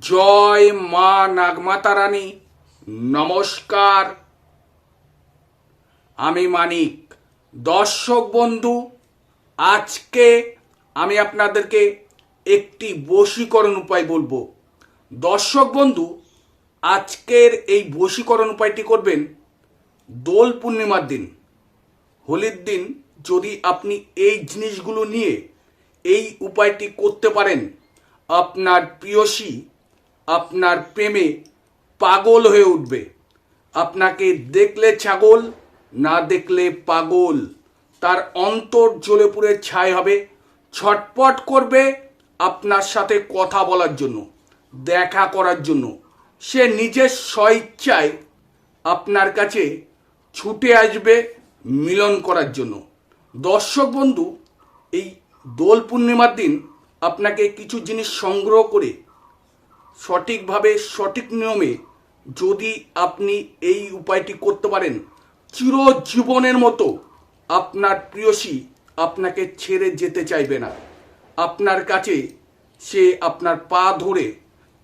জয় মা নাগমাতা রানী। নমস্কার। আমি মানিক, দর্শক বন্ধু। আজকে আমি আপনাদেরকে একটি বশীকরণ উপায় বলব। দর্শক বন্ধু, আজকের এই বশীকরণ উপায়টি করবেন দোল পূর্ণিমার দিন। হোলির দিন যদি আপনি এই জিনিসগুলো নিয়ে এই উপায়টি করতে পারেন, আপনার প্রিয়সী আপনার প্রেমে পাগল হয়ে উঠবে। আপনাকে দেখলে ছাগল, না দেখলে পাগল। তার অন্তর জ্বলে পুড়ে ছাই হবে। ছটপট করবে আপনার সাথে কথা বলার জন্য, দেখা করার জন্য। সে নিজের স্বইচ্ছায় আপনার কাছে ছুটে আসবে মিলন করার জন্য। দর্শক বন্ধু, এই দোল পূর্ণিমার দিন আপনাকে কিছু জিনিস সংগ্রহ করে সঠিকভাবে, সঠিক নিয়মে যদি আপনি এই উপায়টি করতে পারেন, চিরজীবনের মতো আপনার প্রিয়সী আপনাকে ছেড়ে যেতে চাইবে না। আপনার কাছে সে আপনার পা ধরে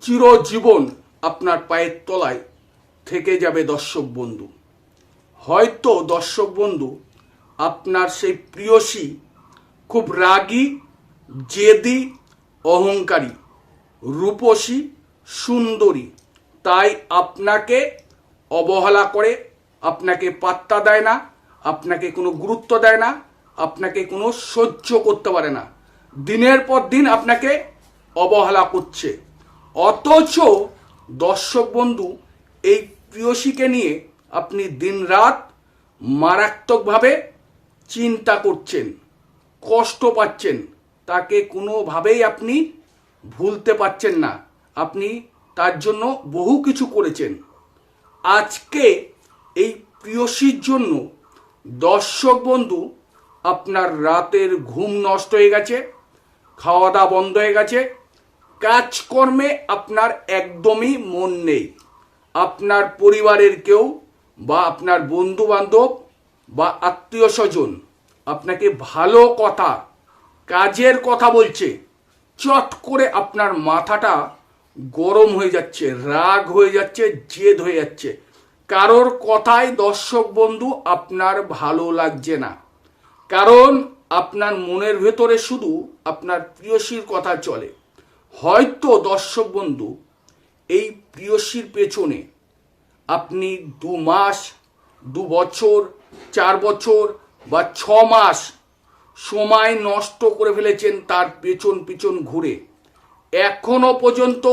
চিরজীবন আপনার পায়ের তলায় থেকে যাবে দর্শক বন্ধু। হয়তো দর্শক বন্ধু, আপনার সেই প্রিয়সী খুব রাগী, জেদি, অহংকারী, রূপসী সুন্দরী। তাই আপনাকে অবহেলা করে, আপনাকে পাত্তা দেয় না, আপনাকে কোনো গুরুত্ব দেয় না, আপনাকে কোনো সহ্য করতে পারে না। দিনের পর দিন আপনাকে অবহেলা করছে। অথচ দর্শক বন্ধু, এই প্রিয়সীকে নিয়ে আপনি দিনরাত মারাত্মকভাবে চিন্তা করছেন, কষ্ট পাচ্ছেন। তাকে কোনোভাবেই আপনি ভুলতে পারছেন না। আপনি তার জন্য বহু কিছু করেছেন। আজকে এই প্রিয়সীর জন্য দর্শক বন্ধু, আপনার রাতের ঘুম নষ্ট হয়ে গেছে খাওয়া দাওয়া বন্ধ হয়ে গেছে, কাজকর্মে আপনার একদমই মন নেই। আপনার পরিবারের কেউ বা আপনার বন্ধু বান্ধব বা আত্মীয় স্বজন আপনাকে ভালো কথা, কাজের কথা বলছে, চট করে আপনার মাথাটা গরম হয়ে যাচ্ছে, রাগ হয়ে যাচ্ছে, জেদ হয়ে যাচ্ছে। কারোর কথায় দর্শক বন্ধু, আপনার ভালো লাগছে না। কারণ আপনার মনের ভেতরে শুধু আপনার প্রিয়সীর কথা চলে। হয়তো দর্শক বন্ধু, এই প্রিয়সীর পেছনে আপনি দু মাস, দু বছর, চার বছর বা ছ মাস সময় নষ্ট করে ফেলেছেন তার পেছন পিছন ঘুরে। এখনও পর্যন্ত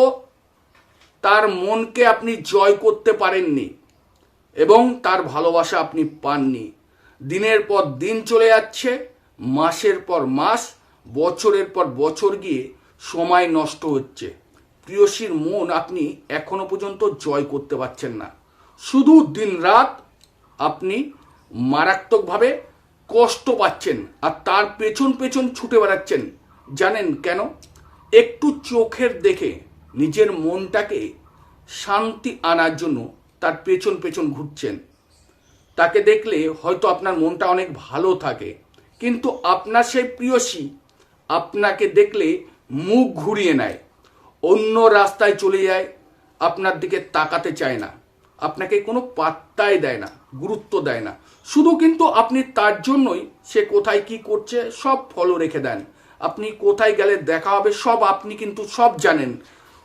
তার মনকে আপনি জয় করতে পারেননি এবং তার ভালোবাসা আপনি পাননি। দিনের পর দিন চলে যাচ্ছে, মাসের পর মাস, বছরের পর বছর গিয়ে সময় নষ্ট হচ্ছে। প্রিয়সীর মন আপনি এখনও পর্যন্ত জয় করতে পারছেন না। শুধু দিন রাত আপনি মারাত্মকভাবে কষ্ট পাচ্ছেন আর তার পেছন পেছন ছুটে বেড়াচ্ছেন। জানেন কেন? একটু চোখের দেখে নিজের মনটাকে শান্তি আনার জন্য তার পেছন পেছন ঘুরছেন। তাকে দেখলে হয়তো আপনার মনটা অনেক ভালো থাকে, কিন্তু আপনার সেই প্রিয়সী আপনাকে দেখলে মুখ ঘুরিয়ে নেয়, অন্য রাস্তায় চলে যায়, আপনার দিকে তাকাতে চায় না, আপনাকে কোনো পাত্তাই দেয় না, গুরুত্ব দেয় না। শুধু কিন্তু আপনি তার জন্যই সে কোথায় কি করছে সব ফলো রেখে দেন। আপনি কোথায় গেলে দেখা হবে, সব আপনি কিন্তু সব জানেন।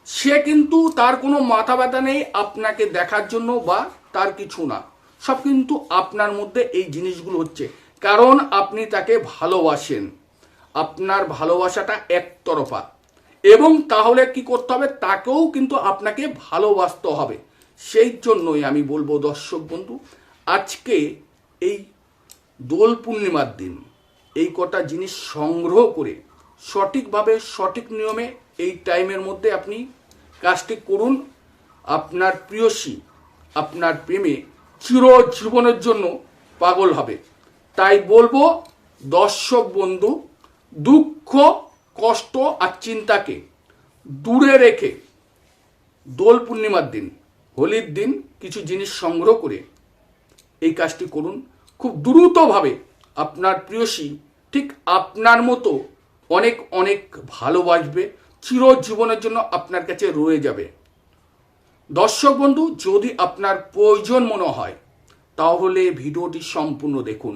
সে কিন্তু তার কোনো মাথা ব্যথা নেই আপনাকে দেখার জন্য বা তার কিছু না। সব কিন্তু আপনার মধ্যে এই জিনিসগুলো হচ্ছে। কারণ আপনি তাকে ভালোবাসেন। আপনার ভালোবাসাটা একতরফা। এবং তাহলে কি করতে হবে? তাকেও কিন্তু আপনাকে ভালোবাসতে হবে। সেই জন্যই আমি বলব দর্শক বন্ধু, আজকে এই দোল পূর্ণিমার দিন। এই কটা জিনিস সংগ্রহ করে সঠিকভাবে, সঠিক নিয়মে এই টাইমের মধ্যে আপনি কাজটি করুন। আপনার প্রিয়সী, আপনার প্রেমে চিরজীবনের জন্য পাগল হবে। তাই বলব, দর্শক বন্ধু, দুঃখ, কষ্ট আর চিন্তাকে দূরে রেখে দোল পূর্ণিমার দিন, হোলির দিন কিছু জিনিস সংগ্রহ করে এই কাজটি করুন। খুব দ্রুতভাবে আপনার প্রিয়সী ঠিক আপনার মতো অনেক অনেক ভালোবাসবে, চিরজীবনের জন্য আপনার কাছে রয়ে যাবে। দর্শক বন্ধু, যদি আপনার প্রয়োজন মনে হয়, তাহলে ভিডিওটি সম্পূর্ণ দেখুন।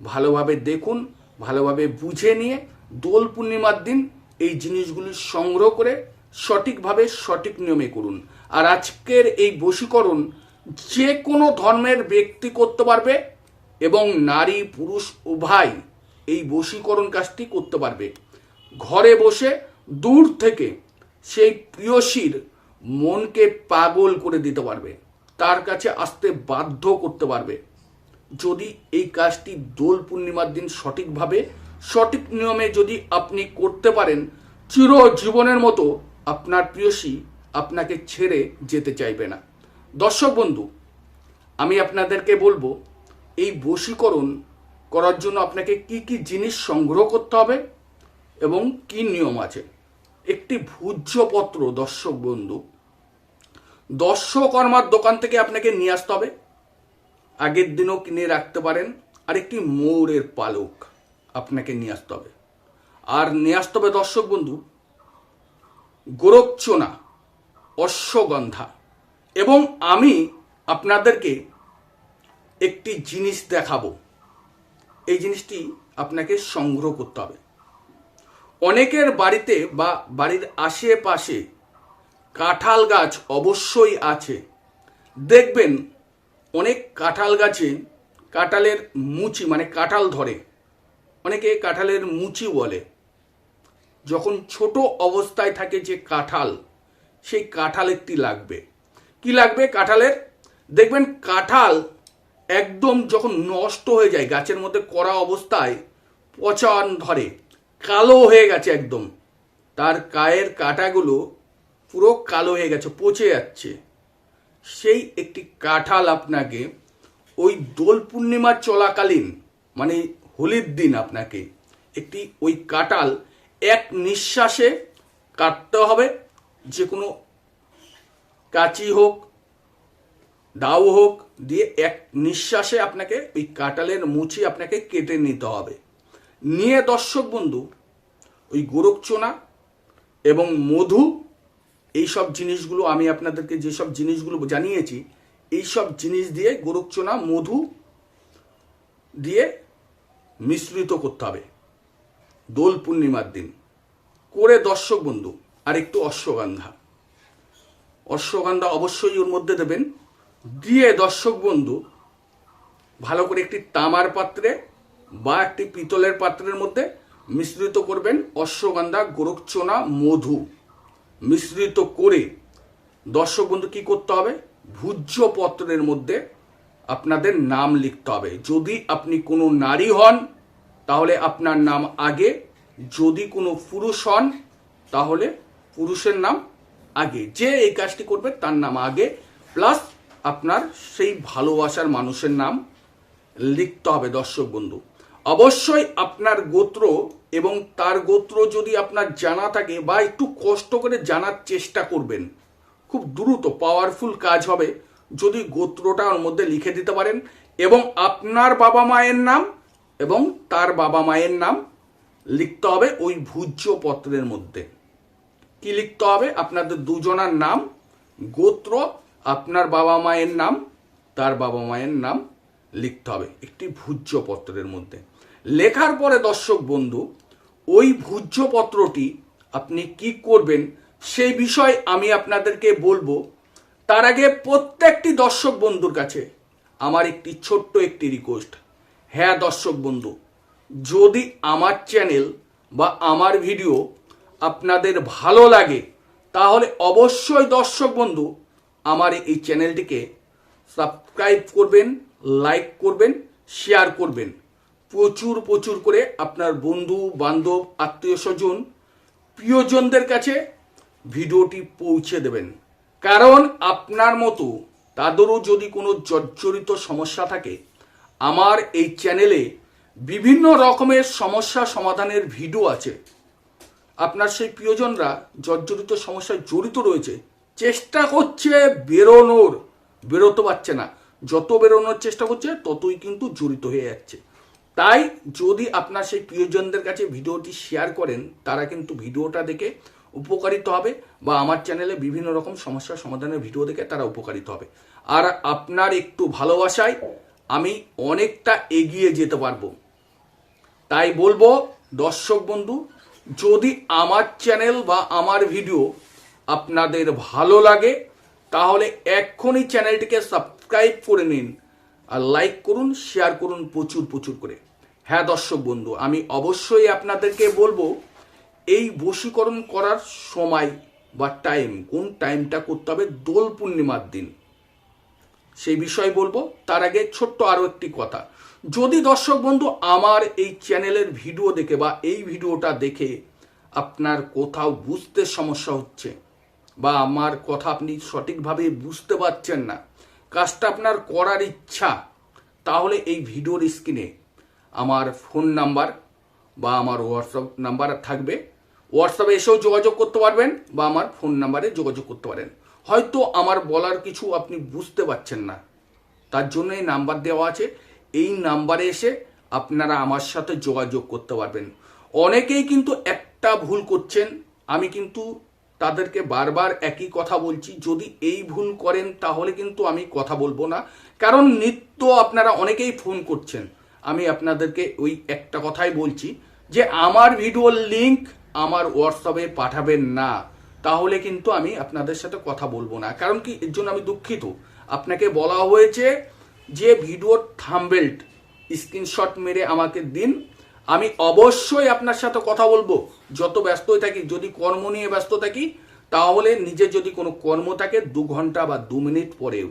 ভালোভাবে দেখুন, ভালোভাবে বুঝে নিয়ে দোল পূর্ণিমার দিন এই জিনিসগুলি সংগ্রহ করে সঠিকভাবে সঠিক নিয়মে করুন। আর আজকের এই বশীকরণ যে কোনো ধর্মের ব্যক্তি করতে পারবে এবং নারী, পুরুষ উভয় এই বশীকরণ কাজটি করতে পারবে। ঘরে বসে দূর থেকে সেই প্রিয়সীর মনকে পাগল করে দিতে পারবে। তার কাছে আসতে বাধ্য করতে পারবে। যদি এই কাজটি দোল পূর্ণিমার দিন সঠিকভাবে, সঠিক নিয়মে যদি আপনি করতে পারেন, চির জীবনের মতো আপনার প্রিয়সী আপনাকে ছেড়ে যেতে চাইবে না। দর্শক বন্ধু, আমি আপনাদেরকে বলব এই বশীকরণ করার জন্য আপনাকে কি কি জিনিস সংগ্রহ করতে হবে এবং কি নিয়ম আছে? একটি ভূজ্যপত্র, দর্শক বন্ধু। দর্শকর্মার দোকান থেকে আপনাকে নিয়ে আসতে হবে। আগের দিনও কিনে রাখতে পারেন। আর একটি ময়ূরের পালক আপনাকে নিয়ে আসতে হবে। আর নিয়ে আসতে হবে, দর্শক বন্ধু গোরক্ষণা অশ্বগন্ধা। এবং আমি আপনাদেরকে একটি জিনিস দেখাবো। এই জিনিসটি আপনাকে সংগ্রহ করতে হবে। অনেকের বাড়িতে বা বাড়ির আশেপাশে কাঁঠাল গাছ অবশ্যই আছে। দেখবেন অনেক কাঁঠাল গাছে কাঁঠালের মুচি মানে কাঁঠাল ধরে। অনেকে কাঁঠালের মুচি বলে। যখন ছোট অবস্থায় থাকে যে কাঁঠাল, সেই কাঁঠাল একটি লাগবে। কি লাগবে কাঁঠালের? দেখবেন কাঁঠাল একদম যখন নষ্ট হয়ে যায় গাছের মধ্যে করা অবস্থায় পচন ধরে, কালো হয়ে গেছে একদম। তার গায়ের কাঁটাগুলো পুরো কালো হয়ে গেছে, পচে যাচ্ছে। সেই একটি কাঁঠাল আপনাকে ওই দোল পূর্ণিমা চলাকালীন মানে হোলির দিন আপনাকে, একটি ওই কাঁঠাল এক নিঃশ্বাসে কাটতে হবে। যে কোনো কাঁচি হোক দাও হোক, দিয়ে এক নিঃশ্বাসে আপনাকে ওই কাঁঠালের মুচি আপনাকে কেটে নিতে হবে। নিয়ে দর্শক বন্ধু, ওই গোরক্ষণা এবং মধু এই সব জিনিসগুলো আমি আপনাদেরকে যেসব জিনিসগুলো জানিয়েছি এই সব জিনিস দিয়ে গোরক্ষণা মধু দিয়ে মিশ্রিত করতে হবে। দোল পূর্ণিমার দিন। করে দর্শক বন্ধু আর একটু অশ্বগন্ধা। অশ্বগন্ধা অবশ্যই ওর মধ্যে দেবেন। দিয়ে দর্শক বন্ধু, ভালো করে একটি তামার পাত্রে বা একটি পিতলের পাত্রের মধ্যে মিশ্রিত করবেন অশ্বগন্ধা গোরক্ষণা মধু। মিশ্রিত করে দর্শক বন্ধু কী করতে হবে? ভূজ্য পত্রের মধ্যে আপনাদের নাম লিখতে হবে। যদি আপনি কোনো নারী হন, তাহলে আপনার নাম আগে। যদি কোনো পুরুষ হন, তাহলে পুরুষের নাম আগে। যে এই কাজটি করবে, তার নাম আগে। প্লাস আপনার সেই ভালোবাসার মানুষের নাম লিখতে হবে, দর্শক বন্ধু। অবশ্যই আপনার গোত্র এবং তার গোত্র যদি আপনার জানা থাকে বা একটু কষ্ট করে জানার চেষ্টা করবেন, খুব দ্রুত পাওয়ারফুল কাজ হবে, যদি গোত্রটা ওর মধ্যে লিখে দিতে পারেন এবং আপনার বাবা মায়ের নাম এবং তার বাবা মায়ের নাম লিখতে হবে ওই ভূজ্য পত্রের মধ্যে। কি লিখতে হবে? আপনাদের দুজনার নাম, গোত্র আপনার বাবা মায়ের নাম, তার বাবা মায়ের নাম লিখতে হবে একটি ভূজ্য পত্রের মধ্যে। লেখার পরে দর্শক বন্ধু, ওই ভূজ্য পত্রটি আপনি কি করবেন সেই বিষয় আমি আপনাদেরকে বলব। তার আগে প্রত্যেকটি দর্শক বন্ধুর কাছে আমার একটি ছোট্ট একটি রিকোয়েস্ট হ্যাঁ দর্শক বন্ধু, যদি আমার চ্যানেল বা আমার ভিডিও আপনাদের ভালো লাগে, তাহলে অবশ্যই দর্শক বন্ধু আমার এই চ্যানেলটিকে সাবস্ক্রাইব করবেন, লাইক করবেন, শেয়ার করবেন। প্রচুর প্রচুর করে আপনার বন্ধু, বান্ধব, আত্মীয় স্বজন, প্রিয়জনদের কাছে ভিডিওটি পৌঁছে দেবেন। কারণ আপনার মতো তাদেরও যদি কোনো জর্জরিত সমস্যা থাকে, আমার এই চ্যানেলে বিভিন্ন রকমের সমস্যা সমাধানের ভিডিও আছে। আপনার সেই প্রিয়জনরা জর্জরিত সমস্যায় জড়িত রয়েছে চেষ্টা করছে বেরোনোর। বেরোতে পারছে না। যত বেরোনোর চেষ্টা করছে, ততই কিন্তু জড়িত হয়ে যাচ্ছে। তাই যদি আপনার সেই প্রিয়জনদের কাছে ভিডিওটি শেয়ার করেন, তারা কিন্তু ভিডিওটা দেখে উপকারিত হবে বা আমার চ্যানেলে বিভিন্ন রকম সমস্যার সমাধানের ভিডিও দেখে তারা উপকারিত হবে। আর আপনার একটু ভালোবাসায় আমি অনেকটা এগিয়ে যেতে পারব। তাই বলব, দর্শক বন্ধু, যদি আমার চ্যানেল বা আমার ভিডিও আপনাদের ভালো লাগে, তাহলে এক্ষুনি চ্যানেলটিকে সাবস্ক্রাইব করে নিন আর লাইক করুন, শেয়ার করুন প্রচুর প্রচুর করে। হ্যাঁ দর্শক বন্ধু, আমি অবশ্যই আপনাদেরকে বলব, এই বশীকরণ করার সময় বা টাইম কোন টাইমটা করতে হবে দোল পূর্ণিমার দিন। সেই বিষয়ে বলব, তার আগে ছোট্ট আরও একটি কথা। যদি দর্শক বন্ধু আমার এই চ্যানেলের ভিডিও দেখে বা এই ভিডিওটা দেখে আপনার কোথাও বুঝতে সমস্যা হচ্ছে বা আমার কথা আপনি সঠিকভাবে বুঝতে পারছেন না। কাজটা আপনার করার ইচ্ছা, তাহলে এই ভিডিওর স্ক্রিনে আমার ফোন নাম্বার বা আমার হোয়াটসঅ্যাপ নাম্বার থাকবে। হোয়াটসঅ্যাপে এসেও যোগাযোগ করতে পারবেন বা আমার ফোন নাম্বারে যোগাযোগ করতে পারেন। হয়তো আমার বলার কিছু আপনি বুঝতে পারছেন না। তার জন্য এই নাম্বার দেওয়া আছে। এই নাম্বারে এসে আপনারা আমার সাথে যোগাযোগ করতে পারবেন। অনেকেই কিন্তু একটা ভুল করছেন। আমি কিন্তু তাদেরকে বারবার একই কথা বলছি, যদি এই ভুল করেন তাহলে কিন্তু আমি কথা বলব না। কারণ নিত্য আপনারা অনেকেই ফোন করছেন। আমি আপনাদেরকে ওই একটা কথাই বলছি যে, আমার ভিডিওর লিংক আমার হোয়াটসঅ্যাপে পাঠাবেন না। তাহলে কিন্তু আমি আপনাদের সাথে কথা বলব না। কারণ কি, এর জন্য আমি দুঃখিত। আপনাকে বলা হয়েছে যে, ভিডিওর থাম্বেল্ট স্ক্রিনশট মেরে আমাকে দিন। আমি অবশ্যই আপনার সাথে কথা বলব। যত ব্যস্তই থাকি, যদি কর্ম নিয়ে ব্যস্ত থাকি, তাহলে নিজে যদি কোনো কর্ম থাকে, দু ঘণ্টা বা দু মিনিট পরেও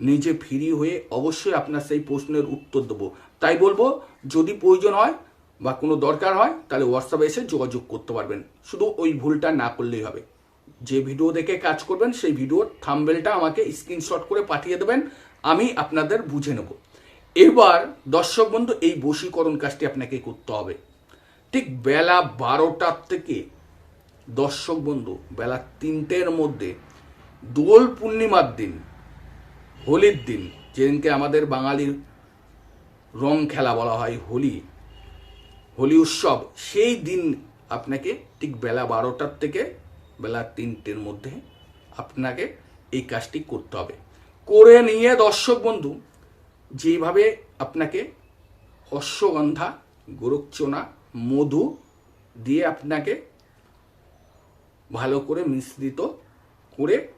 নিজে ফ্রি হয়ে অবশ্যই আপনার সেই প্রশ্নের উত্তর দেবো। তাই বলব, যদি প্রয়োজন হয় বা কোনো দরকার হয়, তাহলে হোয়াটসঅ্যাপে এসে যোগাযোগ করতে পারবেন। শুধু ওই ভুলটা না করলেই হবে। যে ভিডিও দেখে কাজ করবেন, সেই ভিডিওর থাম্বেলটা আমাকে স্ক্রিনশট করে পাঠিয়ে দেবেন। আমি আপনাদের বুঝে নেব। এবার, দর্শক বন্ধু, এই বশীকরণ কাজটি আপনাকে করতে হবে। ঠিক বেলা বারোটার থেকে, দর্শক বন্ধু, বেলা তিনটের মধ্যে, দোল পূর্ণিমার দিন, হোলির দিন, যেদিনকে আমাদের বাঙালির রং খেলা বলা হয়, হোলি হোলি উৎসব, সেই দিন আপনাকে ঠিক বেলা বারোটার থেকে, বেলা তিনটের মধ্যে আপনাকে এই কাজটি করতে হবে। করে নিয়ে, দর্শক বন্ধু যেভাবে আপনাকে অশ্বগন্ধা গোরক্ষনা মধু দিয়ে আপনাকে ভালো করে মিশ্রিত করে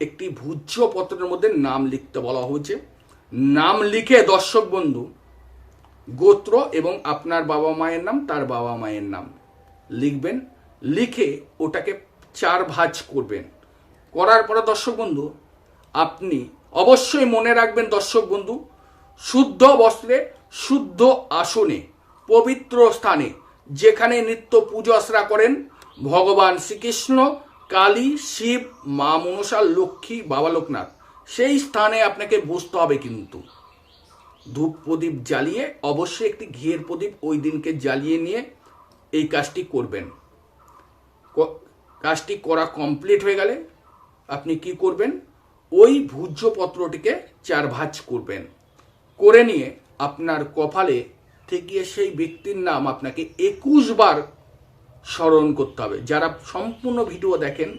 একটি ভূজ্য পত্রের মধ্যে নাম লিখতে বলা হয়েছে। নাম লিখে দর্শক বন্ধু, গোত্র এবং আপনার বাবা মায়ের নাম, তার বাবা মায়ের নাম লিখবেন। লিখে ওটাকে চার ভাজ করবেন। করার পরে দর্শক বন্ধু, আপনি অবশ্যই মনে রাখবেন দর্শক বন্ধু শুদ্ধ বস্ত্রে, শুদ্ধ আসনে, পবিত্র স্থানে, যেখানে নিত্য পুজো আশ্রা করেন ভগবান শ্রীকৃষ্ণ, কালী, শিব, মা মনসা, লক্ষ্মী, বাবা লোকনাথ। সেই স্থানে আপনাকে বসতে হবে কিন্তু। ধূপ প্রদীপ জ্বালিয়ে, অবশ্যই একটি ঘিয়ের প্রদীপ ওই দিনকে জ্বালিয়ে নিয়ে এই কাজটি করবেন। কাজটি করা কমপ্লিট হয়ে গেলে আপনি কি করবেন? ওই ভূজ্য পত্রটিকে চার ভাঁজ করবেন। করে নিয়ে আপনার কপালে থেকে সেই ব্যক্তির নাম আপনাকে একুশ বার স্মরণ করতে হবে। যারা সম্পূর্ণ ভিডিও দেখেন,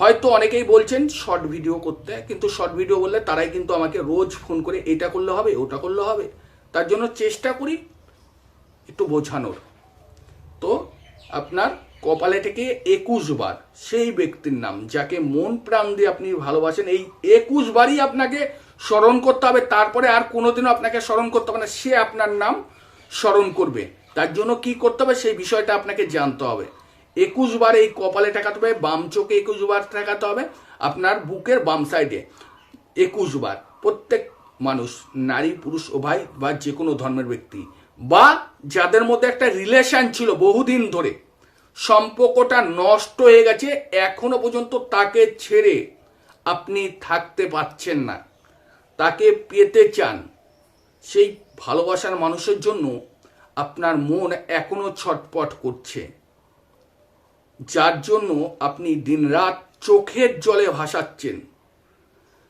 হয়তো অনেকেই বলছেন শর্ট ভিডিও করতে, কিন্তু শর্ট ভিডিও বললে তারাই কিন্তু আমাকে রোজ ফোন করে, এটা করলে হবে, ওটা করলে হবে। তার জন্য চেষ্টা করি একটু বোঝানোর। তো আপনার কপালে থেকে একুশ বার সেই ব্যক্তির নাম, যাকে মন প্রাণ দিয়ে আপনি ভালোবাসেন, এই একুশ বারই আপনাকে স্মরণ করতে হবে। তারপরে আর কোনোদিনও আপনাকে স্মরণ করতে হবে না। সে আপনার নাম স্মরণ করবে। তার জন্য কি করতে হবে সেই বিষয়টা আপনাকে জানতে হবে। একুশ বার এই কপালে ঠেকাতে হবে, বাম চোখে একুশ বার ঠেকাতে হবে, আপনার বুকের বাম সাইডে একুশ বার। প্রত্যেক মানুষ, নারী, পুরুষ উভয় বা যে কোনো ধর্মের ব্যক্তি বা যাদের মধ্যে একটা রিলেশন ছিল বহুদিন ধরে, সম্পর্কটা নষ্ট হয়ে গেছে, এখনও পর্যন্ত তাকে ছেড়ে আপনি থাকতে পারছেন না। তাকে পেতে চান। সেই ভালোবাসার মানুষের জন্য আপনার মন এখনও ছটপট করছে। যার জন্য আপনি দিনরাত চোখের জলে ভাসাচ্ছেন।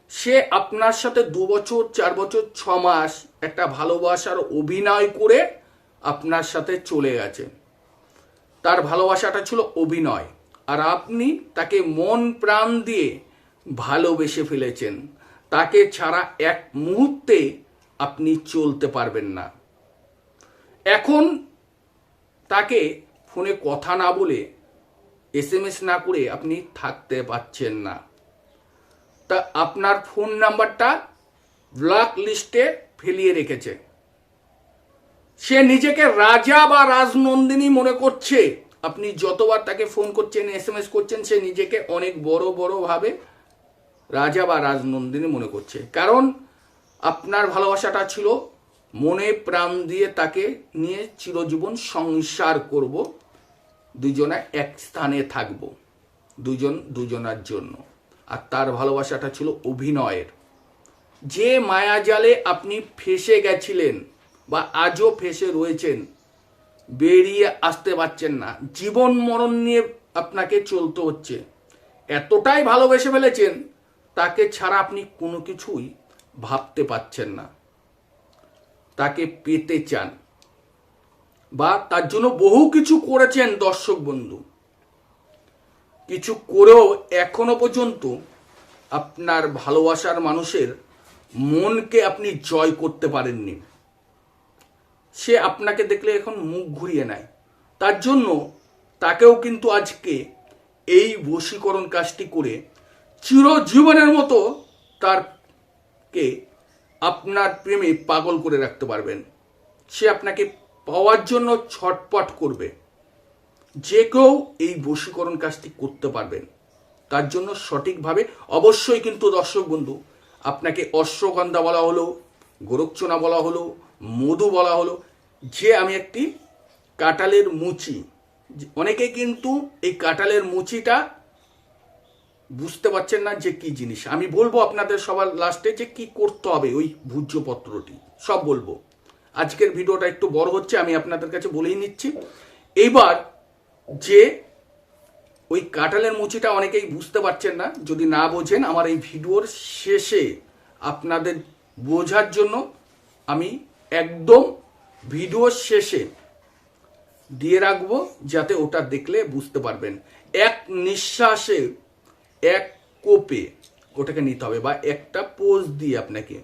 সে আপনার সাথে দু বছর, চার বছর, ছ মাস একটা ভালোবাসার অভিনয় করে আপনার সাথে চলে গেছে। তার ভালোবাসাটা ছিল অভিনয়। আর আপনি তাকে মন প্রাণ দিয়ে ভালোবেসে ফেলেছেন। তাকে ছাড়া এক মুহূর্তে আপনি চলতে পারবেন না। এখন তাকে ফোনে কথা না বলে এসএমএস না করে আপনি থাকতে পাচ্ছেন না। তা আপনার ফোন নাম্বারটা ব্লক লিস্টে ফেলিয়ে রেখেছে। সে নিজেকে রাজা বা রাজনন্দিনী মনে করছে। আপনি যতবার তাকে ফোন করছেন এস করছেন, সে নিজেকে অনেক বড় বড় ভাবে রাজা বা রাজনন্দিনী মনে করছে। কারণ আপনার ভালোবাসাটা ছিল, মনে প্রাণ দিয়ে তাকে নিয়ে চিরজীবন সংসার করব, দুজনে এক স্থানে থাকব, দুজন দুজনার জন্য। আর তার ভালোবাসাটা ছিল অভিনয়ের। যে মায়াজালে আপনি ফেসে গেছিলেন বা আজও ফেসে রয়েছেন, বেরিয়ে আসতে পারছেন না। জীবন মরণ নিয়ে আপনাকে চলতে হচ্ছে। এতটাই ভালোবেসে ফেলেছেন তাকে ছাড়া আপনি কোনো কিছুই ভাবতে পাচ্ছেন না। তাকে পেতে চান। বা তার জন্য বহু কিছু করেছেন দর্শক বন্ধু। কিছু করেও এখনও পর্যন্ত আপনার ভালোবাসার মানুষের মনকে আপনি জয় করতে পারেননি। সে আপনাকে দেখলে এখন মুখ ঘুরিয়ে নেয়। তার জন্য তাকেও কিন্তু আজকে এই বশীকরণ কাজটি করে চিরজীবনের মতো তারকে আপনার প্রেমে পাগল করে রাখতে পারবেন। সে আপনাকে পাওয়ার জন্য ছটপট করবে। যে কেউ এই বশীকরণ কাজটি করতে পারবেন। তার জন্য সঠিকভাবে অবশ্যই কিন্তু দর্শক বন্ধু, আপনাকে অশ্বগন্ধা বলা হলো, গোরক্ষণা বলা হলো, মধু বলা হলো, যে আমি একটি কাঁঠালের মুচি অনেকে কিন্তু এই কাঁঠালের মুচিটা বুঝতে পারছেন না যে কি জিনিস। আমি বলব আপনাদের সবার লাস্টে যে কি করতে হবে ওই ভূজ্যপত্রটি। সব বলব। আজকের ভিডিওটা একটু বড় হচ্ছে, আমি আপনাদের কাছে বলেই নিচ্ছি। এইবার যে ওই কাঁঠালের মুচিটা অনেকেই বুঝতে পারছেন না, যদি না বোঝেন, আমার এই ভিডিওর শেষে আপনাদের বোঝার জন্য আমি একদম ভিডিওর শেষে দিয়ে রাখব, যাতে ওটা দেখলে বুঝতে পারবেন। এক নিঃশ্বাসে এক কোপে ওটাকে নিতে হবে বা একটা পোজ দিয়ে আপনাকে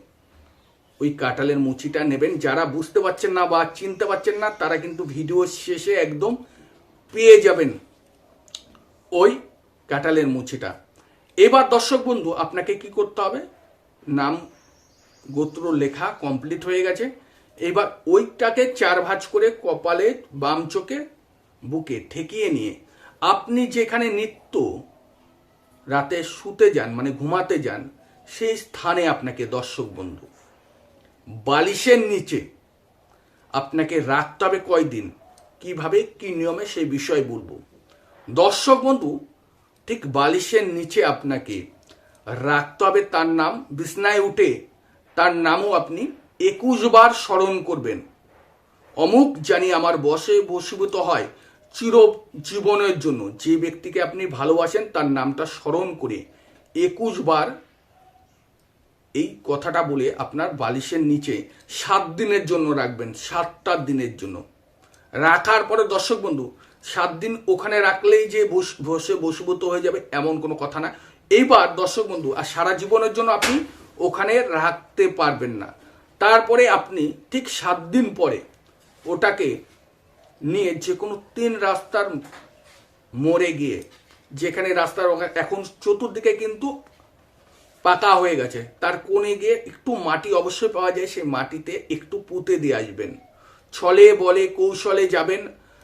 ওই কাটালের মুচিটা নেবেন। যারা বুঝতে পারছেন না বা চিনতে পারছেন না, তারা কিন্তু ভিডিও শেষে একদম পেয়ে যাবেন ওই কাঁঠালের মুচিটা এবার দর্শক বন্ধু, আপনাকে কি করতে হবে? নাম, গোত্র, লেখা কমপ্লিট হয়ে গেছে। এবার ওইটাকে চার ভাঁজ করে কপালে বাম চোখে বুকে ঠেকিয়ে নিয়ে আপনি যেখানে নিত্য রাতে শুতে যান মানে ঘুমাতে যান, সেই স্থানে আপনাকে দর্শক বন্ধু। বালিশের নিচে আপনাকে রাখতে হবে কয়দিন? কীভাবে, কি নিয়মে, সেই বিষয় বলব। দর্শক বন্ধু, ঠিক বালিশের নিচে আপনাকে রাখতে হবে তার নাম, বিছনায় উঠে তার নামও আপনি একুশ বার স্মরণ করবেন। অমুক জানি আমার বসে বসীভূত হয় চির জীবনের জন্য যে ব্যক্তিকে আপনি ভালোবাসেন তার নামটা স্মরণ করে একুশ বার এই কথাটা বলে আপনার বালিশের নিচে সাত দিনের জন্য রাখবেন, সাতটা দিনের জন্য। রাখার পরে দর্শক বন্ধু, সাত দিন ওখানে রাখলেই যে বস- বসে বসীভূত হয়ে যাবে এমন কোনো কথা না। এইবার দর্শক বন্ধু, আর সারা জীবনের জন্য আপনি ওখানে রাখতে পারবেন না। তারপরে আপনি ঠিক সাত দিন পরে ওটাকে নিয়ে যে কোনো তিন রাস্তার মোড়ে গিয়ে, যেখানে রাস্তার এখন চতুর্দিকে কিন্তু পাকা হয়ে গেছে। তার কোণে গিয়ে একটু মাটি অবশ্যই পাওয়া যায়, সেই মাটিতে একটু পুঁতে দিয়ে আসবেন। ছলে বলে কৌশলে যাবেন,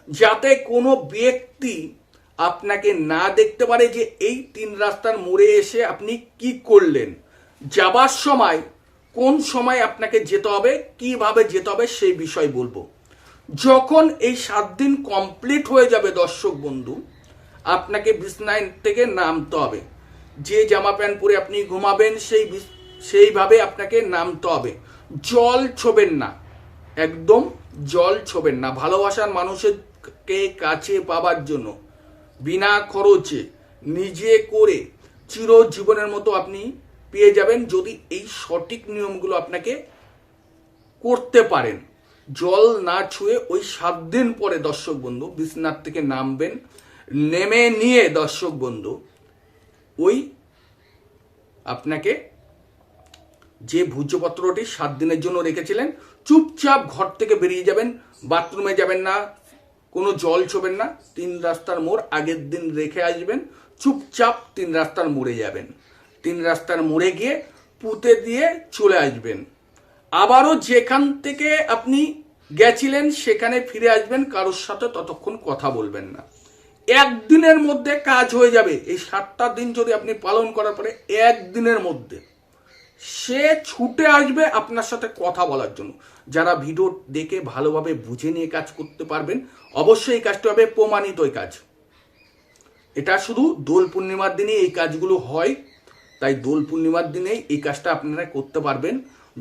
যাতে কোনো ব্যক্তি আপনাকে না দেখতে পারে যে এই তিন রাস্তার মোড়ে এসে আপনি কি করলেন। যাবার সময় কোন সময় আপনাকে যেতে হবে, কীভাবে যেতে হবে, সেই বিষয় বলব। যখন এই সাত দিন কমপ্লিট হয়ে যাবে দর্শক বন্ধু, আপনাকে বিছনায় থেকে নামতে হবে। যে জামা প্যান্ট পরে আপনি ঘুমাবেন, সেই সেইভাবে আপনাকে নামতে হবে। জল ছোবেন না। একদম জল ছোবেন না। ভালোবাসার মানুষকে কাছে পাবার জন্য, বিনা খরচে, নিজে করে চিরজীবনের মতো আপনি পেয়ে যাবেন যদি এই সঠিক নিয়মগুলো আপনাকে করতে পারেন। জল না ছুঁয়ে ওই সাত দিন পরে দর্শক বন্ধু বিছনার থেকে নামবেন, নেমে নিয়ে দর্শক বন্ধু, ওই আপনাকে যে ভূজ্যপত্রটি সাত দিনের জন্য রেখেছিলেন, চুপচাপ ঘর থেকে বেরিয়ে যাবেন, বাথরুমে যাবেন না, কোনো জল ছোবেন না, তিন রাস্তার মোড় আগের দিন রেখে আসবেন, চুপচাপ তিন রাস্তার মোড়ে যাবেন। তিন রাস্তার মোড়ে গিয়ে পুঁতে দিয়ে চলে আসবেন। আবারও যেখান থেকে আপনি গেছিলেন, সেখানে ফিরে আসবেন, কারোর সাথে ততক্ষণ কথা বলবেন না। একদিনের মধ্যে কাজ হয়ে যাবে। এই সাতটা দিন যদি আপনি পালন করার পরে একদিনের মধ্যে সে ছুটে আসবে আপনার সাথে কথা বলার জন্য। যারা ভিডিও দেখে ভালোভাবে বুঝে নিয়ে কাজ করতে পারবেন, অবশ্যই এই কাজটা হবে প্রমাণিত এই কাজ। এটা শুধু দোল পূর্ণিমার দিনে এই কাজগুলো হয়। তাই দোল পূর্ণিমার দিনেই এই কাজটা আপনারা করতে পারবেন।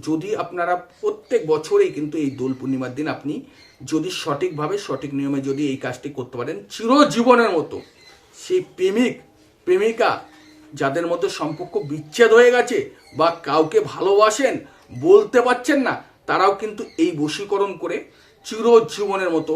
যদি আপনারা প্রত্যেক বছরেই কিন্তু এই দোল পূর্ণিমার দিন আপনি যদি সঠিকভাবে, সঠিক নিয়মে যদি এই কাজটি করতে পারেন, চিরজীবনের মতো সেই প্রেমিক, প্রেমিকা যাদের মধ্যে সম্পর্ক বিচ্ছেদ হয়ে গেছে বা কাউকে ভালোবাসেন, বলতে পারছেন না, তারাও কিন্তু এই বশীকরণ করে চিরজীবনের মতো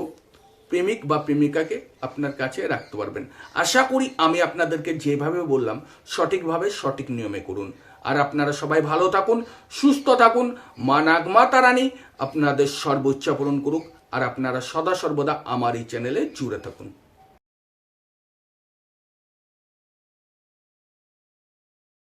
প্রেমিক বা প্রেমিকাকে আপনার কাছে রাখতে পারবেন। আশা করি আমি আপনাদেরকে যেভাবে বললাম, সঠিকভাবে, সঠিক নিয়মে করুন। আর আপনারা সবাই ভালো থাকুন, সুস্থ থাকুন। মা নাগমা তারানি আপনাদের সর্বোচ্চ পূরণ করুক। আর আপনারা সদা সর্বদা আমার এই চ্যানেলে জুড়ে থাকুন।